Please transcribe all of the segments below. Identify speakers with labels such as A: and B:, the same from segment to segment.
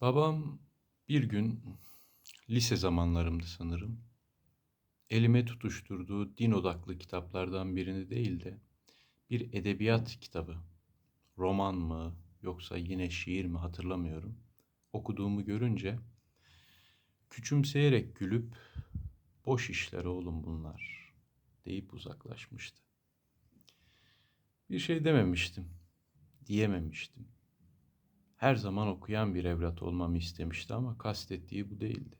A: Babam bir gün lise zamanlarımdı sanırım. Elime tutuşturduğu din odaklı kitaplardan birini değil de bir edebiyat kitabı, roman mı yoksa yine şiir mi hatırlamıyorum. Okuduğumu görünce küçümseyerek gülüp boş işler oğlum bunlar deyip uzaklaşmıştı. Bir şey dememiştim, diyememiştim. Her zaman okuyan bir evlat olmamı istemişti ama kastettiği bu değildi.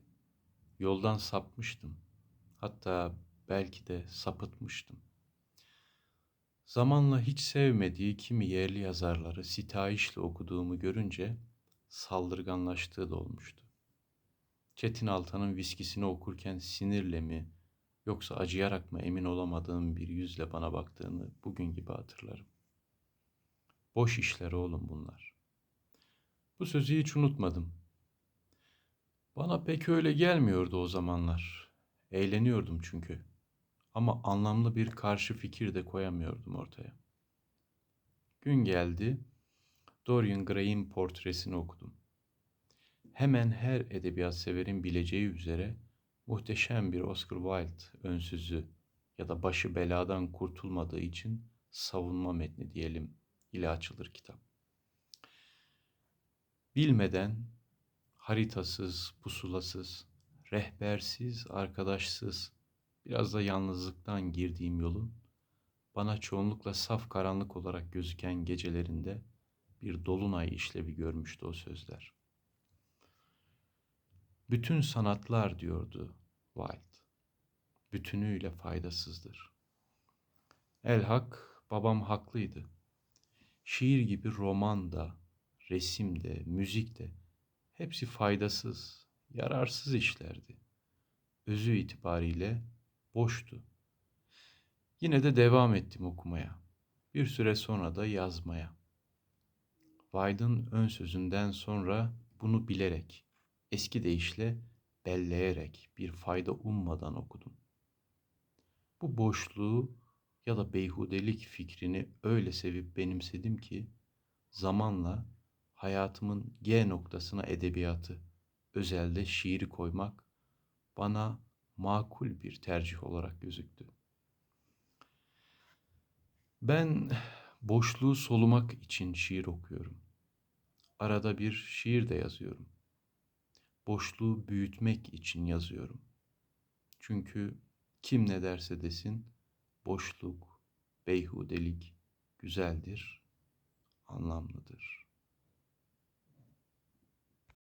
A: Yoldan sapmıştım. Hatta belki de sapıtmıştım. Zamanla hiç sevmediği kimi yerli yazarları sitayişle okuduğumu görünce saldırganlaştığı da olmuştu. Çetin Altan'ın viskisini okurken sinirle mi yoksa acıyarak mı emin olamadığım bir yüzle bana baktığını bugün gibi hatırlarım. Boş işler oğlum bunlar. Bu sözü hiç unutmadım. Bana pek öyle gelmiyordu o zamanlar. Eğleniyordum çünkü. Ama anlamlı bir karşı fikir de koyamıyordum ortaya. Gün geldi, Dorian Gray'in portresini okudum. Hemen her edebiyat severin bileceği üzere muhteşem bir Oscar Wilde önsüzü ya da başı beladan kurtulmadığı için savunma metni diyelim ile açılır kitap. Bilmeden, haritasız, pusulasız, rehbersiz, arkadaşsız, biraz da yalnızlıktan girdiğim yolun, bana çoğunlukla saf karanlık olarak gözüken gecelerinde bir dolunay işlevi görmüştü o sözler. Bütün sanatlar diyordu Wilde, bütünüyle faydasızdır. Elhak, babam haklıydı. Şiir gibi roman da, resim de, müzik de hepsi faydasız, yararsız işlerdi. Özü itibariyle boştu. Yine de devam ettim okumaya. Bir süre sonra da yazmaya. Wilde'ın ön sözünden sonra bunu bilerek, eski deyişle belleyerek, bir fayda ummadan okudum. Bu boşluğu ya da beyhudelik fikrini öyle sevip benimsedim ki zamanla hayatımın G noktasına edebiyatı, özelde şiiri koymak bana makul bir tercih olarak gözüktü. Ben boşluğu solumak için şiir okuyorum. Arada bir şiir de yazıyorum. Boşluğu büyütmek için yazıyorum. Çünkü kim ne derse desin boşluk, beyhudelik güzeldir, anlamlıdır.''